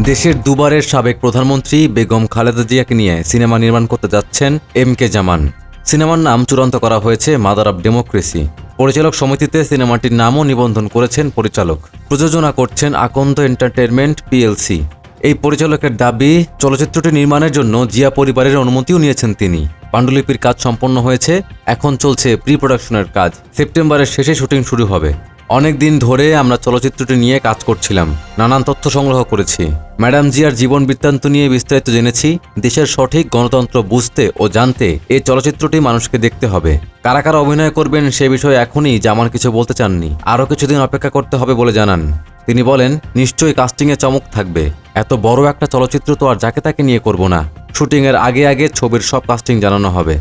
দেশের দুবারের সাবেক প্রধানমন্ত্রী বেগম খালেদা জিয়াকে নিয়ে সিনেমা নির্মাণ করতে যাচ্ছেন এম কে জামান। সিনেমার নাম চূড়ান্ত করা হয়েছে মাদার অব ডেমোক্রেসি পরিচালক সমিতিতে সিনেমাটির নামও নিবন্ধন করেছেন পরিচালক। প্রযোজনা করছেন আকন্দ এন্টারটেনমেন্ট পিএলসি এই পরিচালকের দাবি, চলচ্চিত্রটি নির্মাণের জন্য জিয়া পরিবারের অনুমতিও নিয়েছেন তিনি। পাণ্ডুলিপির কাজ সম্পন্ন হয়েছে, এখন চলছে প্রি প্রোডাকশনের কাজ। সেপ্টেম্বরের শেষে শুটিং শুরু হবে। অনেক দিন ধরে আমরা চলচ্চিত্রটি নিয়ে কাজ করছিলাম। নানান তথ্য সংগ্রহ করেছি। ম্যাডাম জিয়ার জীবন বৃত্তান্ত নিয়ে বিস্তারিত জেনেছি। দেশের সঠিক গণতন্ত্র বুঝতে ও জানতে এই চলচ্চিত্রটি মানুষকে দেখতে হবে। কারা কারা অভিনয় করবেন সে বিষয়ে এখনই জামান কিছু বলতে চাননি। আরও কিছুদিন অপেক্ষা করতে হবে বলে জানান। তিনি বলেন, নিশ্চয়ই কাস্টিংয়ে চমক থাকবে। এত বড় একটা চলচ্চিত্র তো আর যাকে তাকে নিয়ে করব না। শুটিংয়ের আগে আগে ছবির সব কাস্টিং জানানো হবে।